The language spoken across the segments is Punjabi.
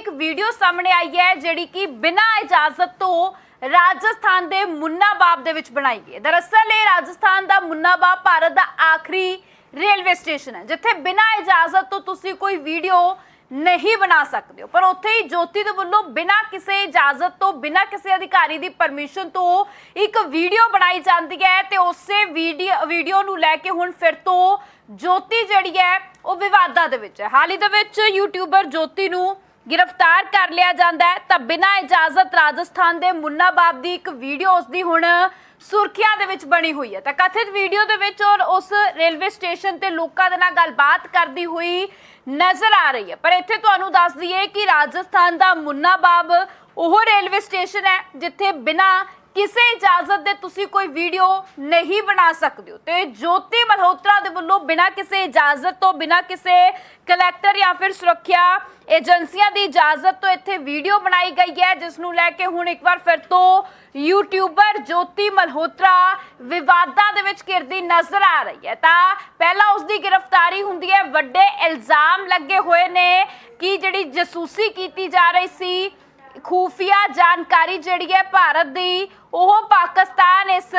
ਇੱਕ ਵੀਡੀਓ ਸਾਹਮਣੇ ਆਈ ਹੈ, ਜਿਹੜੀ ਕਿ ਬਿਨਾਂ ਇਜਾਜ਼ਤ ਤੋਂ ਰਾਜਸਥਾਨ ਦੇ ਮੁੰਨਾਬਾਬ ਦੇ ਵਿੱਚ ਬਣਾਈ ਗਈ ਹੈ। ਦਰਅਸਲ, ਇਹ ਰਾਜਸਥਾਨ ਦਾ ਮੁੰਨਾਬਾਬ ਭਾਰਤ ਦਾ ਆਖਰੀ ਰੇਲਵੇ ਸਟੇਸ਼ਨ ਹੈ, ਜਿੱਥੇ ਬਿਨਾਂ ਇਜਾਜ਼ਤ ਤੋਂ ਤੁਸੀਂ ਕੋਈ ਵੀਡੀਓ ਨਹੀਂ ਬਣਾ ਸਕਦੇ ਹੋ। ਪਰ ਉੱਥੇ ਹੀ ਜੋਤੀ ਦੇ ਵੱਲੋਂ ਬਿਨਾਂ ਕਿਸੇ ਇਜਾਜ਼ਤ ਤੋਂ, ਬਿਨਾਂ ਕਿਸੇ ਅਧਿਕਾਰੀ ਦੀ ਪਰਮਿਸ਼ਨ ਤੋਂ ਇੱਕ ਵੀਡੀਓ ਬਣਾਈ ਜਾਂਦੀ ਹੈ ਤੇ ਉਸੇ ਵੀਡੀਓ ਵੀਡੀਓ ਨੂੰ ਲੈ ਕੇ ਹੁਣ ਫਿਰ ਤੋਂ ਜੋਤੀ ਜਿਹੜੀ ਹੈ, ਉਹ ਵਿਵਾਦਾਂ ਦੇ ਵਿੱਚ ਹੈ। ਹਾਲ ਹੀ ਦੇ ਵਿੱਚ ਯੂਟਿਊਬਰ ਜੋਤੀ ਨੂੰ ਗ੍ਰਿਫਤਾਰ ਕਰ ਲਿਆ ਜਾਂਦਾ ਹੈ। ਤਾਂ ਬਿਨਾਂ ਇਜਾਜ਼ਤ ਰਾਜਸਥਾਨ ਦੇ ਮੁੰਨਾਬਾਬ ਦੀ ਇੱਕ ਵੀਡੀਓ ਉਸ ਦੀ ਹੁਣ ਸੁਰਖੀਆਂ ਦੇ ਵਿੱਚ ਬਣੀ ਹੋਈ ਹੈ। ਤਾਂ ਕਥਿਤ ਵੀਡੀਓ ਦੇ ਵਿੱਚ ਔਰ ਉਸ ਰੇਲਵੇ ਸਟੇਸ਼ਨ ਤੇ ਲੋਕਾਂ ਦੇ ਨਾਲ ਗੱਲਬਾਤ ਕਰਦੀ ਹੋਈ ਨਜ਼ਰ ਆ ਰਹੀ ਹੈ। ਪਰ ਇੱਥੇ ਤੁਹਾਨੂੰ ਦੱਸ ਦਈਏ ਕਿ ਰਾਜਸਥਾਨ ਦਾ ਮੁੰਨਾਬਾਬ ਉਹ ਰੇਲਵੇ ਸਟੇਸ਼ਨ ਹੈ, ਜਿੱਥੇ ਬਿਨਾਂ ਕਿਸੇ ਇਜਾਜ਼ਤ ਦੇ ਤੁਸੀਂ ਕੋਈ ਵੀਡੀਓ ਨਹੀਂ ਬਣਾ ਸਕਦੇ ਹੋ। ਤੇ ਜੋਤੀ ਮਲਹੋਤਰਾ ਦੇ ਵੱਲੋਂ ਬਿਨਾਂ ਕਿਸੇ ਇਜਾਜ਼ਤ ਤੋਂ, ਬਿਨਾਂ ਕਿਸੇ ਕਲੈਕਟਰ ਜਾਂ ਫਿਰ ਸੁਰੱਖਿਆ ਏਜੰਸੀਆਂ ਦੀ ਇਜਾਜ਼ਤ ਤੋਂ ਇੱਥੇ ਵੀਡੀਓ ਬਣਾਈ ਗਈ ਹੈ, ਜਿਸ ਨੂੰ ਲੈ ਕੇ ਹੁਣ ਇੱਕ ਵਾਰ ਫਿਰ ਤੋਂ ਯੂਟਿਊਬਰ ਜੋਤੀ ਮਲਹੋਤਰਾ ਵਿਵਾਦਾਂ ਦੇ ਵਿੱਚ ਘਿਰਦੀ ਨਜ਼ਰ ਆ ਰਹੀ ਹੈ। ਤਾਂ ਪਹਿਲਾਂ ਉਸ ਦੀ ਗ੍ਰਿਫਤਾਰੀ ਹੁੰਦੀ ਹੈ, ਵੱਡੇ ਇਲਜ਼ਾਮ ਲੱਗੇ ਹੋਏ ਨੇ ਕਿ ਜਿਹੜੀ ਜਸੂਸੀ ਕੀਤੀ ਜਾ ਰਹੀ ਸੀ ਖੂਫੀਆ ਜਾਣਕਾਰੀ ਜਿਹੜੀ ਹੈ ਭਾਰਤ ਦੀ ਉਹ ਪਾਕਿਸਤਾਨ ਇਸ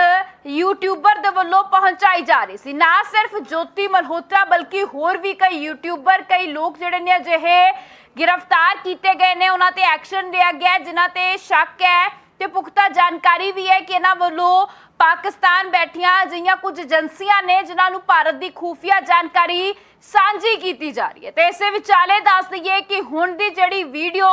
ਯੂਟਿਊਬਰ ਦੇ ਵੱਲੋਂ ਪਹੁੰਚਾਈ ਜਾ ਰਹੀ ਸੀ। ਨਾ ਸਿਰਫ ਜੋਤੀ ਮਲਹੋਤਰਾ ਬਲਕਿ ਹੋਰ ਵੀ ਕਈ ਯੂਟਿਊਬਰ ਕਈ ਲੋਕ ਜਿਹੜੇ ਨੇ ਅਜਿਹੇ ਗ੍ਰਿਫਤਾਰ ਕੀਤੇ ਗਏ ਨੇ। ਉਹਨਾਂ ਤੇ ਐਕਸ਼ਨ ਲਿਆ ਗਿਆ ਹੈ, ਜਿਨ੍ਹਾਂ ਤੇ ਸ਼ੱਕ ਹੈ ਤੇ ਪੁਖਤਾ ਜਾਣਕਾਰੀ ਵੀ ਹੈ ਕਿ ਇਹਨਾਂ ਵੱਲੋਂ ਪਾਕਿਸਤਾਨ ਬੈਠੀਆਂ ਅਜਿਹੀਆਂ ਕੁਝ ਏਜੰਸੀਆਂ ਨੇ ਜਿਨ੍ਹਾਂ ਨੂੰ ਭਾਰਤ ਦੀ ਖੂਫੀਆ ਜਾਣਕਾਰੀ ਸਾਂਝੀ ਕੀਤੀ ਜਾ ਰਹੀ ਹੈ। ਤੇ ਇਸੇ ਵਿਚਾਲੇ ਦੱਸ ਦਈਏ ਕਿ ਹੁਣ ਦੀ ਜਿਹੜੀ ਵੀਡੀਓ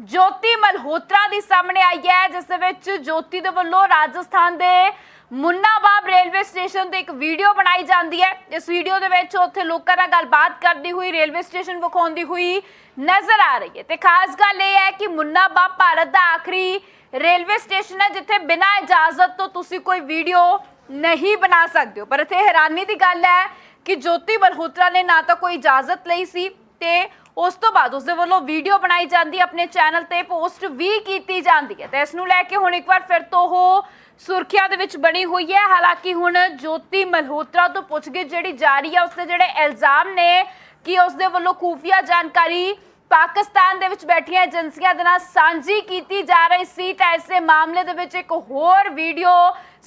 ਜੋਤੀ ਮਲਹੋਤਰਾ ਦੀ ਸਾਹਮਣੇ ਆਈ ਹੈ, ਜਿਸ ਦੇ ਵਿੱਚ ਜੋਤੀ ਦੇ ਵੱਲੋਂ ਰਾਜਸਥਾਨ ਦੇ ਮੁੰਨਾਬਾਬ ਰੇਲਵੇ ਸਟੇਸ਼ਨ ਤੇ ਇੱਕ ਵੀਡੀਓ ਬਣਾਈ ਜਾਂਦੀ ਹੈ। ਇਸ ਵੀਡੀਓ ਦੇ ਵਿੱਚ ਉੱਥੇ ਲੋਕਾਂ ਨਾਲ ਗੱਲਬਾਤ ਕਰਦੀ ਹੋਈ, ਰੇਲਵੇ ਸਟੇਸ਼ਨ ਵਿਖਾਉਂਦੀ ਹੋਈ ਨਜ਼ਰ ਆ ਰਹੀ ਹੈ ਤੇ ਖਾਸ ਗੱਲ ਇਹ ਹੈ ਕਿ ਮੁੰਨਾਬਾਬ ਭਾਰਤ ਦਾ ਆਖਰੀ ਰੇਲਵੇ ਸਟੇਸ਼ਨ ਹੈ, ਜਿੱਥੇ ਬਿਨਾਂ ਇਜਾਜ਼ਤ ਤੋਂ ਤੁਸੀਂ ਕੋਈ ਵੀਡੀਓ ਨਹੀਂ ਬਣਾ ਸਕਦੇ ਹੋ। ਪਰ ਇੱਥੇ ਹੈਰਾਨੀ ਦੀ ਗੱਲ ਹੈ ਕਿ ਜੋਤੀ ਮਲਹੋਤਰਾ ਨੇ ਨਾ ਤਾਂ ਕੋਈ ਇਜਾਜ਼ਤ ਲਈ ਸੀ ਤੇ ਉਸ ਤੋਂ ਬਾਅਦ ਉਸ ਦੇ ਵੱਲੋਂ ਵੀਡੀਓ ਬਣਾਈ ਜਾਂਦੀ ਹੈ, ਆਪਣੇ ਚੈਨਲ ਤੇ ਪੋਸਟ ਵੀ ਕੀਤੀ ਜਾਂਦੀ ਹੈ। ਤੇ ਇਸ ਨੂੰ ਲੈ ਕੇ ਹੁਣ ਇੱਕ ਵਾਰ ਫਿਰ ਤੋਂ ਉਹ ਸੁਰਖੀਆਂ ਦੇ ਵਿੱਚ ਬਣੀ ਹੋਈ ਹੈ। ਹਾਲਾਂਕਿ ਹੁਣ ਜੋਤੀ ਮਲਹੋਤਰਾ ਤੋਂ ਪੁੱਛਗਿੱਛ ਜਿਹੜੀ ਜਾਰੀ ਹੈ ਉਸ ਤੇ ਜਿਹੜੇ ਇਲਜ਼ਾਮ ਨੇ ਕਿ ਉਸ ਦੇ ਵੱਲੋਂ ਖੂਫੀਆ ਜਾਣਕਾਰੀ ਪਾਕਿਸਤਾਨ ਦੇ ਵਿੱਚ ਬੈਠੀਆਂ ਏਜੰਸੀਆਂ ਦੇ ਨਾਲ ਸਾਂਝੀ ਕੀਤੀ ਜਾ ਰਹੀ ਸੀ ਤਾਂ ਇਸੇ ਮਾਮਲੇ ਦੇ ਵਿੱਚ ਇੱਕ ਹੋਰ ਵੀਡੀਓ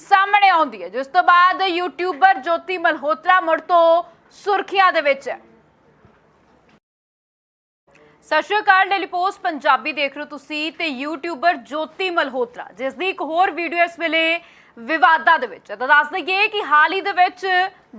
ਸਾਹਮਣੇ ਆਉਂਦੀ ਹੈ ਜਿਸ ਤੋਂ ਬਾਅਦ ਯੂਟਿਊਬਰ ਜੋਤੀ ਮਲਹੋਤਰਾ ਮੁੜ ਤੋਂ ਸੁਰਖੀਆਂ ਦੇ ਵਿੱਚ ਹੈ। ਸਤਿ ਸ਼੍ਰੀ ਅਕਾਲ ਡੇਲੀ ਪੋਸਟ ਪੰਜਾਬੀ ਦੇਖ ਰਹੇ ਹੋ ਤੁਸੀਂ ਤੇ ਯੂਟਿਊਬਰ ਜੋਤੀ ਮਲਹੋਤਰਾ, ਜਿਸ ਦੀ ਇੱਕ ਹੋਰ ਵੀਡੀਓ ਇਸ ਵੇਲੇ ਵਿਵਾਦਾਂ ਦੇ ਵਿੱਚ ਹੈ। ਤਾਂ ਦੱਸ ਦਈਏ ਕਿ ਹਾਲ ਹੀ ਦੇ ਵਿੱਚ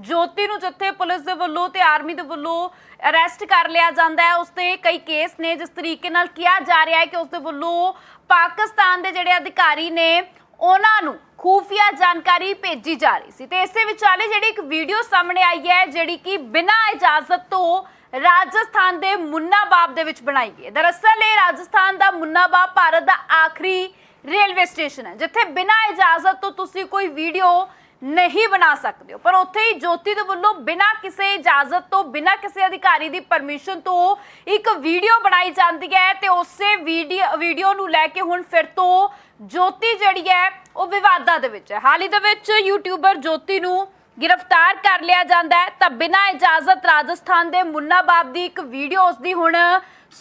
ਜੋਤੀ ਨੂੰ ਜਿੱਥੇ ਪੁਲਿਸ ਦੇ ਵੱਲੋਂ ਤੇ ਆਰਮੀ ਦੇ ਵੱਲੋਂ ਅਰੈਸਟ ਕਰ ਲਿਆ ਜਾਂਦਾ ਹੈ, ਉਸ ਤੇ ਕਈ ਕੇਸ ਨੇ, ਜਿਸ ਤਰੀਕੇ ਨਾਲ ਕਿਹਾ ਜਾ ਰਿਹਾ ਹੈ ਕਿ ਉਸ ਦੇ ਵੱਲੋਂ ਪਾਕਿਸਤਾਨ ਦੇ ਜਿਹੜੇ ਅਧਿਕਾਰੀ ਨੇ, ਉਹਨਾਂ ਨੂੰ ਖੂਫੀਆ ਜਾਣਕਾਰੀ ਭੇਜੀ ਜਾ ਰਹੀ ਸੀ। ਤੇ ਇਸੇ ਵਿਚਾਲੇ ਜਿਹੜੀ ਇੱਕ ਵੀਡੀਓ ਸਾਹਮਣੇ ਆਈ ਹੈ, ਜਿਹੜੀ ਕਿ ਬਿਨਾਂ ਇਜਾਜ਼ਤ ਤੋਂ ਰਾਜਸਥਾਨ ਦੇ ਮੁੰਨਾਬਾਬ ਦੇ ਵਿੱਚ ਬਣਾਈ ਗਈ ਹੈ। ਦਰਅਸਲ ਇਹ ਰਾਜਸਥਾਨ ਦਾ ਮੁੰਨਾਬਾਬ ਭਾਰਤ ਦਾ ਆਖਰੀ ਰੇਲਵੇ ਸਟੇਸ਼ਨ ਹੈ। ਜਿੱਥੇ ਬਿਨਾਂ ਇਜਾਜ਼ਤ ਤੋਂ ਤੁਸੀਂ ਕੋਈ ਵੀਡੀਓ ਨਹੀਂ ਬਣਾ ਸਕਦੇ ਹੋ। ਪਰ ਉੱਥੇ ਹੀ ਜੋਤੀ ਦੇ ਵੱਲੋਂ ਬਿਨਾਂ ਕਿਸੇ ਇਜਾਜ਼ਤ ਤੋਂ, ਬਿਨਾਂ ਕਿਸੇ ਅਧਿਕਾਰੀ ਦੀ ਪਰਮਿਸ਼ਨ ਤੋਂ ਇੱਕ ਵੀਡੀਓ ਬਣਾਈ ਜਾਂਦੀ ਹੈ ਤੇ ਉਸੇ ਵੀਡੀਓ ਵੀਡੀਓ ਨੂੰ ਲੈ ਕੇ ਹੁਣ ਫਿਰ ਤੋਂ ਜੋਤੀ ਜਿਹੜੀ ਹੈ, ਉਹ ਵਿਵਾਦਾਂ ਦੇ ਵਿੱਚ ਹੈ। ਹਾਲ ਹੀ ਦੇ ਵਿੱਚ ਯੂਟਿਊਬਰ ਜੋਤੀ ਨੂੰ ਗ੍ਰਿਫਤਾਰ ਕਰ ਲਿਆ ਜਾਂਦਾ ਹੈ। ਤਾਂ ਬਿਨਾਂ ਇਜਾਜ਼ਤ ਰਾਜਸਥਾਨ ਦੇ ਮੁੰਨਾਬਾਬ ਦੀ ਇੱਕ ਵੀਡੀਓ ਉਸ ਦੀ ਹੁਣ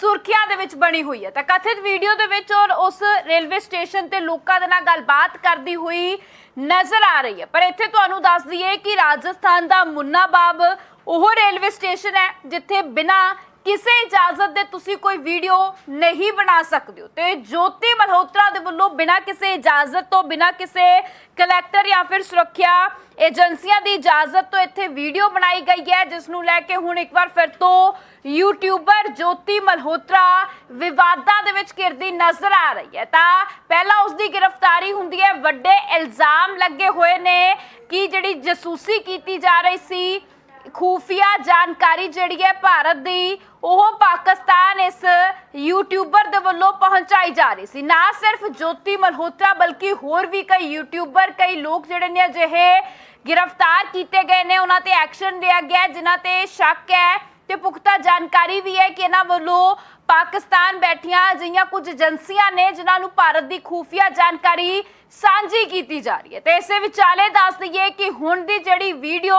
ਸੁਰਖੀਆਂ ਦੇ ਵਿੱਚ ਬਣੀ ਹੋਈ ਹੈ। ਤਾਂ ਕਥਿਤ ਵੀਡੀਓ ਦੇ ਵਿੱਚ ਔਰ ਉਸ ਰੇਲਵੇ ਸਟੇਸ਼ਨ ਤੇ ਲੋਕਾਂ ਦੇ ਨਾਲ ਗੱਲਬਾਤ ਕਰਦੀ ਹੋਈ ਨਜ਼ਰ ਆ ਰਹੀ ਹੈ। ਪਰ ਇੱਥੇ ਤੁਹਾਨੂੰ ਦੱਸ ਦਈਏ ਕਿ ਰਾਜਸਥਾਨ ਦਾ ਮੁੰਨਾਬਾਬ ਉਹ ਰੇਲਵੇ ਸਟੇਸ਼ਨ ਹੈ, ਜਿੱਥੇ ਬਿਨਾਂ ਕਿਸੇ ਇਜਾਜ਼ਤ ਦੇ ਤੁਸੀਂ ਕੋਈ ਵੀਡੀਓ ਨਹੀਂ ਬਣਾ ਸਕਦੇ ਹੋ। ਤੇ ਜੋਤੀ ਮਲਹੋਤਰਾ ਦੇ ਵੱਲੋਂ ਬਿਨਾਂ ਕਿਸੇ ਇਜਾਜ਼ਤ ਤੋਂ, ਬਿਨਾਂ ਕਿਸੇ ਕਲੈਕਟਰ ਜਾਂ ਫਿਰ ਸੁਰੱਖਿਆ ਏਜੰਸੀਆਂ ਦੀ ਇਜਾਜ਼ਤ ਤੋਂ ਇੱਥੇ ਵੀਡੀਓ ਬਣਾਈ ਗਈ ਹੈ, ਜਿਸ ਨੂੰ ਲੈ ਕੇ ਹੁਣ ਇੱਕ ਵਾਰ ਫਿਰ ਤੋਂ ਯੂਟਿਊਬਰ ਜੋਤੀ ਮਲਹੋਤਰਾ ਵਿਵਾਦਾਂ ਦੇ ਵਿੱਚ ਘਿਰਦੀ ਨਜ਼ਰ ਆ ਰਹੀ ਹੈ। ਤਾਂ ਪਹਿਲਾਂ ਉਸ ਦੀ ਗ੍ਰਿਫਤਾਰੀ ਹੁੰਦੀ ਹੈ, ਵੱਡੇ ਇਲਜ਼ਾਮ ਲੱਗੇ ਹੋਏ ਨੇ ਕਿ ਜਿਹੜੀ ਜਸੂਸੀ ਕੀਤੀ ਜਾ ਰਹੀ ਸੀ ਖੂਫੀਆ ਜਾਣਕਾਰੀ ਜਿਹੜੀ ਹੈ ਭਾਰਤ ਦੀ ਉਹ ਪਾਕਿਸਤਾਨ ਇਸ ਯੂਟਿਊਬਰ ਦੇ ਵੱਲੋਂ ਪਹੁੰਚਾਈ ਜਾ ਰਹੀ ਸੀ। ਨਾ ਸਿਰਫ ਜੋਤੀ ਮਲਹੋਤਰਾ ਬਲਕਿ ਹੋਰ ਵੀ ਕਈ ਯੂਟਿਊਬਰ ਕਈ ਲੋਕ ਜਿਹੜੇ ਨੇ ਅਜਿਹੇ ਗ੍ਰਿਫਤਾਰ ਕੀਤੇ ਗਏ ਨੇ। ਉਹਨਾਂ ਤੇ ਐਕਸ਼ਨ ਲਿਆ ਗਿਆ ਹੈ, ਜਿਨ੍ਹਾਂ ਤੇ ਸ਼ੱਕ ਹੈ ਤੇ ਪੁਖਤਾ ਜਾਣਕਾਰੀ ਵੀ ਹੈ ਕਿ ਇਹਨਾਂ ਵੱਲੋਂ ਪਾਕਿਸਤਾਨ ਬੈਠੀਆਂ ਅਜਿਹੀਆਂ ਕੁਝ ਏਜੰਸੀਆਂ ਨੇ ਜਿਨ੍ਹਾਂ ਨੂੰ ਭਾਰਤ ਦੀ ਖੂਫੀਆ ਜਾਣਕਾਰੀ ਸਾਂਝੀ ਕੀਤੀ ਜਾ ਰਹੀ ਹੈ। ਤੇ ਇਸੇ ਵਿਚਾਲੇ ਦੱਸ ਦਈਏ ਕਿ ਹੁਣ ਦੀ ਜਿਹੜੀ ਵੀਡੀਓ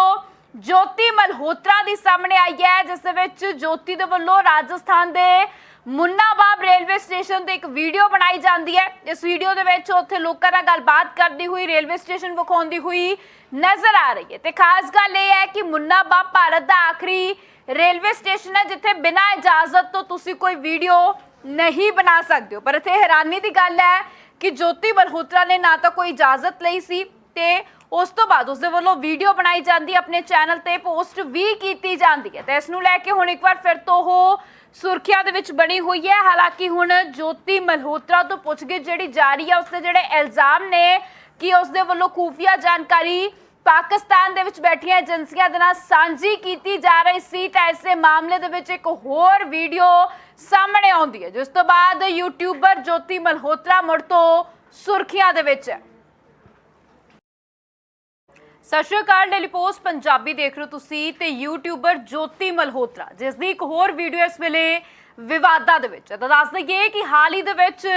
ਜੋਤੀ ਮਲਹੋਤਰਾ ਦੀ ਸਾਹਮਣੇ ਆਈ ਹੈ, ਜਿਸ ਦੇ ਵਿੱਚ ਜੋਤੀ ਦੇ ਵੱਲੋਂ ਰਾਜਸਥਾਨ ਦੇ ਮੁੰਨਾਬਾਬ ਰੇਲਵੇ ਸਟੇਸ਼ਨ ਤੇ ਇੱਕ ਵੀਡੀਓ ਬਣਾਈ ਜਾਂਦੀ ਹੈ। ਇਸ ਵੀਡੀਓ ਦੇ ਵਿੱਚ ਉੱਥੇ ਲੋਕਾਂ ਨਾਲ ਗੱਲਬਾਤ ਕਰਦੀ ਹੋਈ, ਰੇਲਵੇ ਸਟੇਸ਼ਨ ਵਿਖਾਉਂਦੀ ਹੋਈ ਨਜ਼ਰ ਆ ਰਹੀ ਹੈ ਤੇ ਖਾਸ ਗੱਲ ਇਹ ਹੈ ਕਿ ਮੁੰਨਾਬਾਬ ਭਾਰਤ ਦਾ ਆਖਰੀ ਰੇਲਵੇ ਸਟੇਸ਼ਨ ਹੈ, ਜਿੱਥੇ ਬਿਨਾਂ ਇਜਾਜ਼ਤ ਤੋਂ ਤੁਸੀਂ ਕੋਈ ਵੀਡੀਓ ਨਹੀਂ ਬਣਾ ਸਕਦੇ ਹੋ। ਪਰ ਇੱਥੇ ਹੈਰਾਨੀ ਦੀ ਗੱਲ ਹੈ ਕਿ ਜੋਤੀ ਮਲਹੋਤਰਾ ਨੇ ਨਾ ਤਾਂ ਕੋਈ ਇਜਾਜ਼ਤ ਲਈ ਸੀ ਤੇ ਉਸ ਤੋਂ ਬਾਅਦ ਉਸਦੇ ਵੱਲੋਂ ਵੀਡੀਓ ਬਣਾਈ ਜਾਂਦੀ ਹੈ, ਆਪਣੇ ਚੈਨਲ ਤੇ ਪੋਸਟ ਵੀ ਕੀਤੀ ਜਾਂਦੀ ਹੈ। ਤੇ ਇਸ ਨੂੰ ਲੈ ਕੇ ਹੁਣ ਇੱਕ ਵਾਰ ਫਿਰ ਤੋਂ ਉਹ ਸੁਰਖੀਆਂ ਦੇ ਵਿੱਚ ਬਣੀ ਹੋਈ ਹੈ। ਹਾਲਾਂਕਿ ਹੁਣ ਜੋਤੀ ਮਲਹੋਤਰਾ ਤੋਂ ਪੁੱਛਗਿੱਛ ਜਿਹੜੀ ਜਾਰੀ ਹੈ ਉਸਦੇ ਜਿਹੜੇ ਇਲਜ਼ਾਮ ਨੇ ਕਿ ਉਸਦੇ ਵੱਲੋਂ ਖੂਫੀਆ ਜਾਣਕਾਰੀ ਪਾਕਿਸਤਾਨ ਦੇ ਵਿੱਚ ਬੈਠੀਆਂ ਏਜੰਸੀਆਂ ਦੇ ਨਾਲ ਸਾਂਝੀ ਕੀਤੀ ਜਾ ਰਹੀ ਸੀ ਤਾਂ ਇਸੇ ਮਾਮਲੇ ਦੇ ਵਿੱਚ ਇੱਕ ਹੋਰ ਵੀਡੀਓ ਸਾਹਮਣੇ ਆਉਂਦੀ ਹੈ ਜਿਸ ਤੋਂ ਬਾਅਦ ਯੂਟਿਊਬਰ ਜੋਤੀ ਮਲਹੋਤਰਾ ਮੁੜ ਤੋਂ ਸੁਰਖੀਆਂ ਦੇ ਵਿੱਚ ਹੈ। ਸਤਿ ਸ਼੍ਰੀ ਅਕਾਲ ਡੇਲੀ ਪੋਸਟ ਪੰਜਾਬੀ ਦੇਖ ਰਹੇ ਹੋ ਤੁਸੀਂ ਤੇ ਯੂਟਿਊਬਰ ਜੋਤੀ ਮਲਹੋਤਰਾ ਜਿਸ ਦੀ ਇੱਕ ਹੋਰ ਵੀਡੀਓ ਇਸ ਵੇਲੇ ਵਿਵਾਦਾਂ ਦੇ ਵਿੱਚ ਹੈ। ਤਾਂ ਦੱਸ ਦਈਏ ਕਿ ਹਾਲ ਹੀ ਦੇ ਵਿੱਚ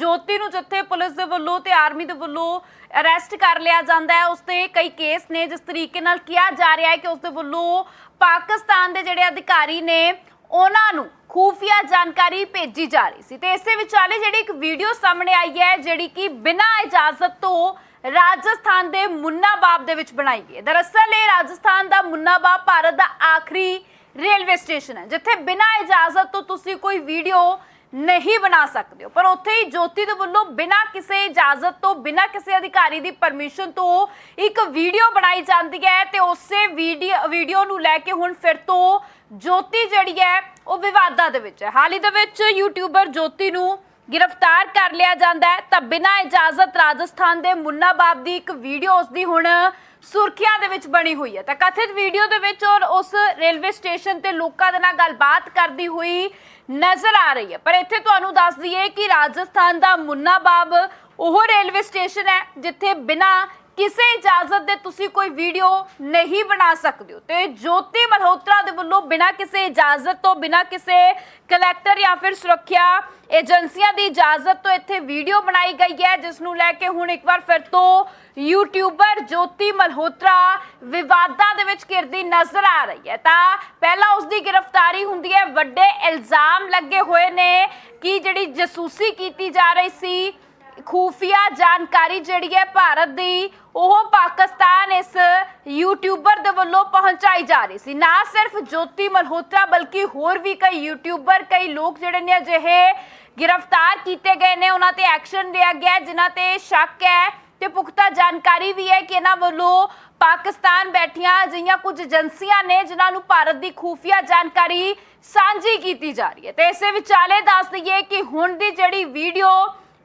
ਜੋਤੀ ਨੂੰ ਜਿੱਥੇ ਪੁਲਿਸ ਦੇ ਵੱਲੋਂ ਤੇ ਆਰਮੀ ਦੇ ਵੱਲੋਂ ਅਰੈਸਟ ਕਰ ਲਿਆ ਜਾਂਦਾ ਹੈ, ਉਸ ਤੇ ਕਈ ਕੇਸ ਨੇ। ਜਿਸ ਤਰੀਕੇ ਨਾਲ ਕਿਹਾ ਜਾ ਰਿਹਾ ਹੈ ਕਿ ਉਸ ਦੇ ਵੱਲੋਂ ਪਾਕਿਸਤਾਨ ਦੇ ਜਿਹੜੇ ਅਧਿਕਾਰੀ ਨੇ, ਉਹਨਾਂ ਨੂੰ ਖੂਫੀਆ ਜਾਣਕਾਰੀ ਭੇਜੀ ਜਾ ਰਹੀ ਸੀ। ਤੇ ਇਸੇ ਵਿਚਾਲੇ ਜਿਹੜੀ ਇੱਕ ਵੀਡੀਓ ਸਾਹਮਣੇ ਆਈ ਹੈ, ਜਿਹੜੀ ਕਿ ਬਿਨਾਂ ਇਜਾਜ਼ਤ ਤੋਂ ਰਾਜਸਥਾਨ ਦੇ ਮੁੰਨਾਬਾਬ ਦੇ ਵਿੱਚ ਬਣਾਈ ਗਈ ਹੈ। ਦਰਅਸਲ ਇਹ ਰਾਜਸਥਾਨ ਦਾ ਮੁੰਨਾਬਾਬ ਭਾਰਤ ਦਾ ਆਖਰੀ ਰੇਲਵੇ ਸਟੇਸ਼ਨ ਹੈ, ਜਿੱਥੇ ਬਿਨਾਂ ਇਜਾਜ਼ਤ ਤੋਂ ਤੁਸੀਂ ਕੋਈ ਵੀਡੀਓ ਨਹੀਂ ਬਣਾ ਸਕਦੇ ਹੋ। ਪਰ ਉੱਥੇ ਹੀ ਜੋਤੀ ਦੇ ਵੱਲੋਂ ਬਿਨਾਂ ਕਿਸੇ ਇਜਾਜ਼ਤ ਤੋਂ, ਬਿਨਾਂ ਕਿਸੇ ਅਧਿਕਾਰੀ ਦੀ ਪਰਮਿਸ਼ਨ ਤੋਂ ਇੱਕ ਵੀਡੀਓ ਬਣਾਈ ਜਾਂਦੀ ਹੈ ਤੇ ਉਸੇ ਵੀਡੀਓ ਵੀਡੀਓ ਨੂੰ ਲੈ ਕੇ ਹੁਣ ਫਿਰ ਤੋਂ ਜੋਤੀ ਜਿਹੜੀ ਹੈ, ਉਹ ਵਿਵਾਦਾਂ ਦੇ ਵਿੱਚ ਹੈ। ਹਾਲ ਹੀ ਦੇ ਵਿੱਚ ਯੂਟਿਊਬਰ ਜੋਤੀ ਨੂੰ ਗ੍ਰਿਫਤਾਰ ਕਰ ਲਿਆ ਜਾਂਦਾ ਹੈ। ਤਾਂ ਬਿਨਾਂ ਇਜਾਜ਼ਤ ਰਾਜਸਥਾਨ ਦੇ ਮੁੰਨਾਬਾਬ ਦੀ ਇੱਕ ਵੀਡੀਓ ਉਸ ਦੀ ਹੁਣ ਸੁਰਖੀਆਂ ਦੇ ਵਿੱਚ ਬਣੀ ਹੋਈ ਹੈ। ਤਾਂ ਕਥਿਤ ਵੀਡੀਓ ਦੇ ਵਿੱਚ ਔਰ ਉਸ ਰੇਲਵੇ ਸਟੇਸ਼ਨ ਤੇ ਲੋਕਾਂ ਦੇ ਨਾਲ ਗੱਲਬਾਤ ਕਰਦੀ ਹੋਈ ਨਜ਼ਰ ਆ ਰਹੀ ਹੈ। ਪਰ ਇੱਥੇ ਤੁਹਾਨੂੰ ਦੱਸ ਦਈਏ ਕਿ ਰਾਜਸਥਾਨ ਦਾ ਮੁੰਨਾਬਾਬ ਉਹ ਰੇਲਵੇ ਸਟੇਸ਼ਨ ਹੈ, ਜਿੱਥੇ ਬਿਨਾਂ ਕਿਸੇ ਇਜਾਜ਼ਤ ਦੇ ਤੁਸੀਂ ਕੋਈ ਵੀਡੀਓ ਨਹੀਂ ਬਣਾ ਸਕਦੇ ਹੋ। ਤੇ ਜੋਤੀ ਮਲਹੋਤਰਾ ਦੇ ਵੱਲੋਂ ਬਿਨਾਂ ਕਿਸੇ ਇਜਾਜ਼ਤ ਤੋਂ, ਬਿਨਾਂ ਕਿਸੇ ਕਲੈਕਟਰ ਜਾਂ ਫਿਰ ਸੁਰੱਖਿਆ ਏਜੰਸੀਆਂ ਦੀ ਇਜਾਜ਼ਤ ਤੋਂ ਇੱਥੇ ਵੀਡੀਓ ਬਣਾਈ ਗਈ ਹੈ, ਜਿਸ ਨੂੰ ਲੈ ਕੇ ਹੁਣ ਇੱਕ ਵਾਰ ਫਿਰ ਤੋਂ ਯੂਟਿਊਬਰ ਜੋਤੀ ਮਲਹੋਤਰਾ ਵਿਵਾਦਾਂ ਦੇ ਵਿੱਚ ਘਿਰਦੀ ਨਜ਼ਰ ਆ ਰਹੀ ਹੈ। ਤਾਂ ਪਹਿਲਾਂ ਉਸ ਦੀ ਗ੍ਰਿਫਤਾਰੀ ਹੁੰਦੀ ਹੈ, ਵੱਡੇ ਇਲਜ਼ਾਮ ਲੱਗੇ ਹੋਏ ਨੇ ਕਿ ਜਿਹੜੀ ਜਸੂਸੀ ਕੀਤੀ ਜਾ ਰਹੀ ਸੀ ਖੂਫੀਆ ਜਾਣਕਾਰੀ ਜਿਹੜੀ ਹੈ ਭਾਰਤ ਦੀ ਉਹ ਪਾਕਿਸਤਾਨ ਇਸ ਯੂਟਿਊਬਰ ਦੇ ਵੱਲੋਂ ਪਹੁੰਚਾਈ ਜਾ ਰਹੀ ਸੀ। ਨਾ ਸਿਰਫ ਜੋਤੀ ਮਲਹੋਤਰਾ ਬਲਕਿ ਹੋਰ ਵੀ ਕਈ ਯੂਟਿਊਬਰ ਕਈ ਲੋਕ ਜਿਹੜੇ ਨੇ ਅਜਿਹੇ ਗ੍ਰਿਫਤਾਰ ਕੀਤੇ ਗਏ ਨੇ। ਉਹਨਾਂ ਤੇ ਐਕਸ਼ਨ ਲਿਆ ਗਿਆ ਹੈ, ਜਿਨ੍ਹਾਂ ਤੇ ਸ਼ੱਕ ਹੈ ਤੇ ਪੁਖਤਾ ਜਾਣਕਾਰੀ ਵੀ ਹੈ ਕਿ ਇਹਨਾਂ ਵੱਲੋਂ ਪਾਕਿਸਤਾਨ ਬੈਠੀਆਂ ਅਜਿਹੀਆਂ ਕੁਝ ਏਜੰਸੀਆਂ ਨੇ ਜਿਨ੍ਹਾਂ ਨੂੰ ਭਾਰਤ ਦੀ ਖੂਫੀਆ ਜਾਣਕਾਰੀ ਸਾਂਝੀ ਕੀਤੀ ਜਾ ਰਹੀ ਹੈ। ਤੇ ਇਸੇ ਵਿਚਾਲੇ ਦੱਸ ਦਈਏ ਕਿ ਹੁਣ ਦੀ ਜਿਹੜੀ ਵੀਡੀਓ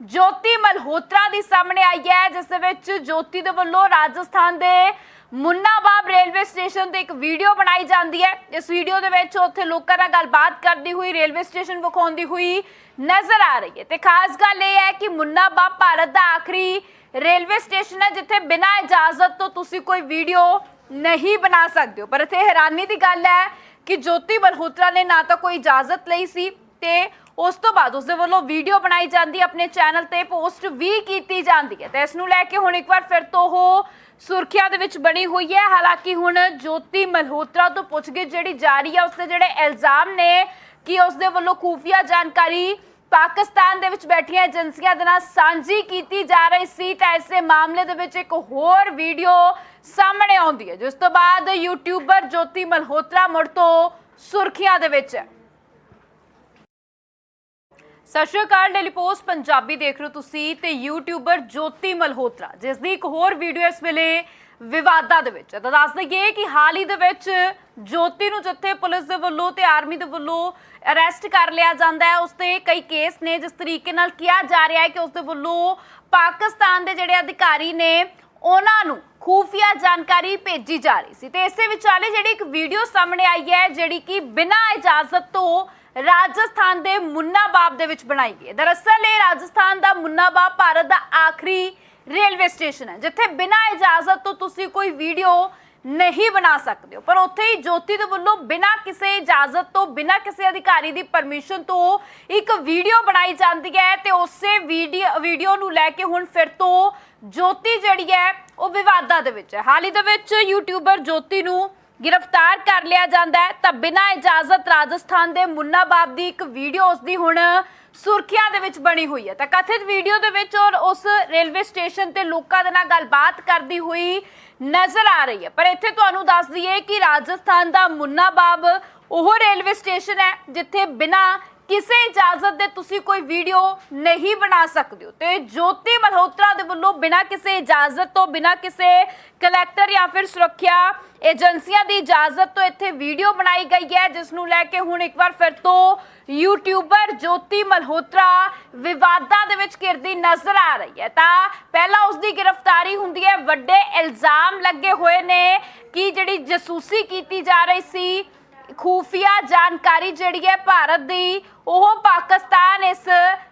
ਜੋਤੀ ਮਲਹੋਤਰਾ ਦੀ ਸਾਹਮਣੇ ਆਈ ਹੈ, ਜਿਸ ਦੇ ਵਿੱਚ ਜੋਤੀ ਦੇ ਵੱਲੋਂ ਰਾਜਸਥਾਨ ਦੇ ਮੁੰਨਾਬਾਬ ਰੇਲਵੇ ਸਟੇਸ਼ਨ ਤੇ ਇੱਕ ਵੀਡੀਓ ਬਣਾਈ ਜਾਂਦੀ ਹੈ। ਇਸ ਵੀਡੀਓ ਦੇ ਵਿੱਚ ਉੱਥੇ ਲੋਕਾਂ ਨਾਲ ਗੱਲਬਾਤ ਕਰਦੀ ਹੋਈ, ਰੇਲਵੇ ਸਟੇਸ਼ਨ ਵਿਖਾਉਂਦੀ ਹੋਈ ਨਜ਼ਰ ਆ ਰਹੀ ਹੈ ਤੇ ਖਾਸ ਗੱਲ ਇਹ ਹੈ ਕਿ ਮੁੰਨਾਬਾਬ ਭਾਰਤ ਦਾ ਆਖਰੀ ਰੇਲਵੇ ਸਟੇਸ਼ਨ ਹੈ, ਜਿੱਥੇ ਬਿਨਾਂ ਇਜਾਜ਼ਤ ਤੋਂ ਤੁਸੀਂ ਕੋਈ ਵੀਡੀਓ ਨਹੀਂ ਬਣਾ ਸਕਦੇ ਹੋ। ਪਰ ਇੱਥੇ ਹੈਰਾਨੀ ਦੀ ਗੱਲ ਹੈ ਕਿ ਜੋਤੀ ਮਲਹੋਤਰਾ ਨੇ ਨਾ ਤਾਂ ਕੋਈ ਇਜਾਜ਼ਤ ਲਈ ਸੀ ਤੇ ਉਸ ਤੋਂ ਬਾਅਦ ਉਸਦੇ ਵੱਲੋਂ ਵੀਡੀਓ ਬਣਾਈ ਜਾਂਦੀ ਹੈ, ਆਪਣੇ ਚੈਨਲ ਤੇ ਪੋਸਟ ਵੀ ਕੀਤੀ ਜਾਂਦੀ ਹੈ। ਤੇ ਇਸ ਨੂੰ ਲੈ ਕੇ ਹੁਣ ਇੱਕ ਵਾਰ ਫਿਰ ਤੋਂ ਉਹ ਸੁਰਖੀਆਂ ਦੇ ਵਿੱਚ ਬਣੀ ਹੋਈ ਹੈ। ਹਾਲਾਂਕਿ ਹੁਣ ਜੋਤੀ ਮਲਹੋਤਰਾ ਤੋਂ ਪੁੱਛਗਿੱਛ ਜਿਹੜੀ ਜਾਰੀ ਹੈ ਉਸਦੇ ਜਿਹੜੇ ਇਲਜ਼ਾਮ ਨੇ ਕਿ ਉਸਦੇ ਵੱਲੋਂ ਖੂਫੀਆ ਜਾਣਕਾਰੀ ਪਾਕਿਸਤਾਨ ਦੇ ਵਿੱਚ ਬੈਠੀਆਂ ਏਜੰਸੀਆਂ ਦੇ ਨਾਲ ਸਾਂਝੀ ਕੀਤੀ ਜਾ ਰਹੀ ਸੀ ਤਾਂ ਇਸੇ ਮਾਮਲੇ ਦੇ ਵਿੱਚ ਇੱਕ ਹੋਰ ਵੀਡੀਓ ਸਾਹਮਣੇ ਆਉਂਦੀ ਹੈ ਜਿਸ ਤੋਂ ਬਾਅਦ ਯੂਟਿਊਬਰ ਜੋਤੀ ਮਲਹੋਤਰਾ ਮੁੜ ਤੋਂ ਸੁਰਖੀਆਂ ਦੇ ਵਿੱਚ ਹੈ। ਸਤਿ ਸ਼੍ਰੀ ਅਕਾਲ ਡੇਲੀ ਪੋਸਟ ਪੰਜਾਬੀ ਦੇਖ ਰਹੇ ਹੋ ਤੁਸੀਂ ਤੇ ਯੂਟਿਊਬਰ ਜੋਤੀ ਮਲਹੋਤਰਾ, ਜਿਸ ਦੀ ਇੱਕ ਹੋਰ ਵੀਡੀਓ ਇਸ ਵੇਲੇ ਵਿਵਾਦਾਂ ਦੇ ਵਿੱਚ ਹੈ। ਤਾਂ ਦੱਸ ਦਈਏ ਕਿ ਹਾਲ ਹੀ ਦੇ ਵਿੱਚ ਜੋਤੀ ਨੂੰ ਜਿੱਥੇ ਪੁਲਿਸ ਦੇ ਵੱਲੋਂ ਤੇ ਆਰਮੀ ਦੇ ਵੱਲੋਂ ਅਰੈਸਟ ਕਰ ਲਿਆ ਜਾਂਦਾ ਹੈ, ਉਸ ਤੇ ਕਈ ਕੇਸ ਨੇ, ਜਿਸ ਤਰੀਕੇ ਨਾਲ ਕਿਹਾ ਜਾ ਰਿਹਾ ਹੈ ਕਿ ਉਸ ਦੇ ਵੱਲੋਂ ਪਾਕਿਸਤਾਨ ਦੇ ਜਿਹੜੇ ਅਧਿਕਾਰੀ ਨੇ, ਉਹਨਾਂ ਨੂੰ ਖੂਫੀਆ ਜਾਣਕਾਰੀ ਭੇਜੀ ਜਾ ਰਹੀ ਸੀ। ਤੇ ਇਸੇ ਵਿਚਾਲੇ ਜਿਹੜੀ ਇੱਕ ਵੀਡੀਓ ਸਾਹਮਣੇ ਆਈ ਹੈ, ਜਿਹੜੀ ਕਿ ਬਿਨਾਂ ਇਜਾਜ਼ਤ ਤੋਂ ਰਾਜਸਥਾਨ ਦੇ ਮੁੰਨਾਬਾਬ ਦੇ ਵਿੱਚ ਬਣਾਈ ਗਈ ਹੈ। ਦਰਅਸਲ ਇਹ ਰਾਜਸਥਾਨ ਦਾ ਮੁੰਨਾਬਾਬ ਭਾਰਤ ਦਾ ਆਖਰੀ ਰੇਲਵੇ ਸਟੇਸ਼ਨ ਹੈ, ਜਿੱਥੇ ਬਿਨਾਂ ਇਜਾਜ਼ਤ ਤੋਂ ਤੁਸੀਂ ਕੋਈ ਵੀਡੀਓ ਨਹੀਂ ਬਣਾ ਸਕਦੇ ਹੋ। ਪਰ ਉੱਥੇ ਹੀ ਜੋਤੀ ਦੇ ਵੱਲੋਂ ਬਿਨਾਂ ਕਿਸੇ ਇਜਾਜ਼ਤ ਤੋਂ, ਬਿਨਾਂ ਕਿਸੇ ਅਧਿਕਾਰੀ ਦੀ ਪਰਮਿਸ਼ਨ ਤੋਂ ਇੱਕ ਵੀਡੀਓ ਬਣਾਈ ਜਾਂਦੀ ਹੈ ਤੇ ਉਸੇ ਵੀਡੀਓ ਵੀਡੀਓ ਨੂੰ ਲੈ ਕੇ ਹੁਣ ਫਿਰ ਤੋਂ ਜੋਤੀ ਜਿਹੜੀ ਹੈ, ਉਹ ਵਿਵਾਦਾਂ ਦੇ ਵਿੱਚ ਹੈ। ਹਾਲ ਹੀ ਦੇ ਵਿੱਚ ਯੂਟਿਊਬਰ ਜੋਤੀ ਨੂੰ ਗ੍ਰਿਫਤਾਰ ਕਰ ਲਿਆ ਜਾਂਦਾ ਹੈ। ਤਾਂ ਬਿਨਾਂ ਇਜਾਜ਼ਤ ਰਾਜਸਥਾਨ ਦੇ ਮੁੰਨਾ ਬਾਬ ਦੀ ਇੱਕ ਵੀਡੀਓ ਉਸ ਦੀ ਹੁਣ ਸੁਰਖੀਆਂ ਦੇ ਵਿੱਚ ਬਣੀ ਹੋਈ ਹੈ। ਤਾਂ ਕਥਿਤ ਵੀਡੀਓ ਦੇ ਵਿੱਚ ਔਰ ਉਸ ਰੇਲਵੇ ਸਟੇਸ਼ਨ ਤੇ ਲੋਕਾਂ ਦੇ ਨਾਲ ਗੱਲਬਾਤ ਕਰਦੀ ਹੋਈ ਨਜ਼ਰ ਆ ਰਹੀ ਹੈ। ਪਰ ਇੱਥੇ ਤੁਹਾਨੂੰ ਦੱਸ ਦਈਏ ਕਿ ਰਾਜਸਥਾਨ ਦਾ ਮੁੰਨਾ ਬਾਬ ਉਹ ਰੇਲਵੇ ਸਟੇਸ਼ਨ ਹੈ, ਜਿੱਥੇ ਬਿਨਾਂ ਕਿਸੇ ਇਜਾਜ਼ਤ ਦੇ ਤੁਸੀਂ ਕੋਈ ਵੀਡੀਓ ਨਹੀਂ ਬਣਾ ਸਕਦੇ ਹੋ। ਤੇ ਜੋਤੀ ਮਲਹੋਤਰਾ ਦੇ ਵੱਲੋਂ ਬਿਨਾਂ ਕਿਸੇ ਇਜਾਜ਼ਤ ਤੋਂ, ਬਿਨਾਂ ਕਿਸੇ ਕਲੈਕਟਰ ਜਾਂ ਫਿਰ ਸੁਰੱਖਿਆ ਏਜੰਸੀਆਂ ਦੀ ਇਜਾਜ਼ਤ ਤੋਂ ਇੱਥੇ ਵੀਡੀਓ ਬਣਾਈ ਗਈ ਹੈ, ਜਿਸ ਨੂੰ ਲੈ ਕੇ ਹੁਣ ਇੱਕ ਵਾਰ ਫਿਰ ਤੋਂ ਯੂਟਿਊਬਰ ਜੋਤੀ ਮਲਹੋਤਰਾ ਵਿਵਾਦਾਂ ਦੇ ਵਿੱਚ ਘਿਰਦੀ ਨਜ਼ਰ ਆ ਰਹੀ ਹੈ। ਤਾਂ ਪਹਿਲਾਂ ਉਸ ਦੀ ਗ੍ਰਿਫਤਾਰੀ ਹੁੰਦੀ ਹੈ, ਵੱਡੇ ਇਲਜ਼ਾਮ ਲੱਗੇ ਹੋਏ ਨੇ ਕਿ ਜਿਹੜੀ ਜਸੂਸੀ ਕੀਤੀ ਜਾ ਰਹੀ ਸੀ ਖੂਫੀਆ ਜਾਣਕਾਰੀ ਜਿਹੜੀ ਹੈ ਭਾਰਤ ਦੀ ਉਹ ਪਾਕਿਸਤਾਨ ਇਸ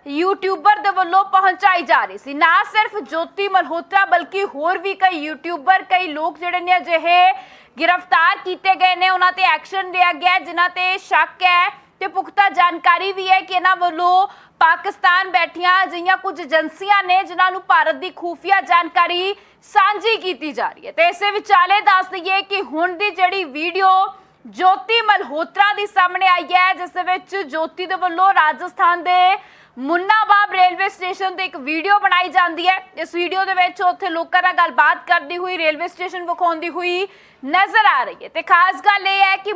ਯੂਟਿਊਬਰ ਦੇ ਵੱਲੋਂ ਪਹੁੰਚਾਈ ਜਾ ਰਹੀ ਸੀ। ਨਾ ਸਿਰਫ ਜੋਤੀ ਮਲਹੋਤਰਾ ਬਲਕਿ ਹੋਰ ਵੀ ਕਈ ਯੂਟਿਊਬਰ ਕਈ ਲੋਕ ਜਿਹੜੇ ਨੇ ਅਜਿਹੇ ਗ੍ਰਿਫਤਾਰ ਕੀਤੇ ਗਏ ਨੇ ਉਹਨਾਂ ਤੇ ਐਕਸ਼ਨ ਲਿਆ ਗਿਆ ਹੈ, ਜਿਨ੍ਹਾਂ ਤੇ ਸ਼ੱਕ ਹੈ ਤੇ ਪੁਖਤਾ ਜਾਣਕਾਰੀ ਵੀ ਹੈ ਕਿ ਇਹਨਾਂ ਵੱਲੋਂ ਪਾਕਿਸਤਾਨ ਬੈਠੀਆਂ ਅਜਿਹੀਆਂ ਕੁਝ ਏਜੰਸੀਆਂ ਨੇ ਜਿਨ੍ਹਾਂ ਨੂੰ ਭਾਰਤ ਦੀ ਖੂਫੀਆ ਜਾਣਕਾਰੀ ਸਾਂਝੀ ਕੀਤੀ ਜਾ ਰਹੀ ਹੈ। ਤੇ ਇਸੇ ਵਿਚਾਲੇ ਦੱਸ ਦਈਏ ਕਿ ਹੁਣ ਦੀ ਜਿਹੜੀ ਵੀਡੀਓ ਜੋਤੀ ਮਲਹੋਤਰਾ ਦੀ ਸਾਹਮਣੇ ਆਈ ਹੈ, ਜਿਸ ਦੇ ਵਿੱਚ ਜੋਤੀ ਦੇ ਵੱਲੋਂ ਰਾਜਸਥਾਨ ਦੇ ਮੁੰਨਾਬਾਬ ਰੇਲਵੇ ਸਟੇਸ਼ਨ ਤੇ ਇੱਕ ਵੀਡੀਓ ਬਣਾਈ ਜਾਂਦੀ ਹੈ। ਇਸ ਵੀਡੀਓ ਦੇ ਵਿੱਚ ਉੱਥੇ ਲੋਕਾਂ ਨਾਲ ਗੱਲਬਾਤ ਕਰਦੀ ਹੋਈ, ਰੇਲਵੇ ਸਟੇਸ਼ਨ ਵਿਖਾਉਂਦੀ ਹੋਈ ਨਜ਼ਰ ਆ ਰਹੀ ਹੈ ਤੇ ਖਾਸ ਗੱਲ ਇਹ ਹੈ ਕਿ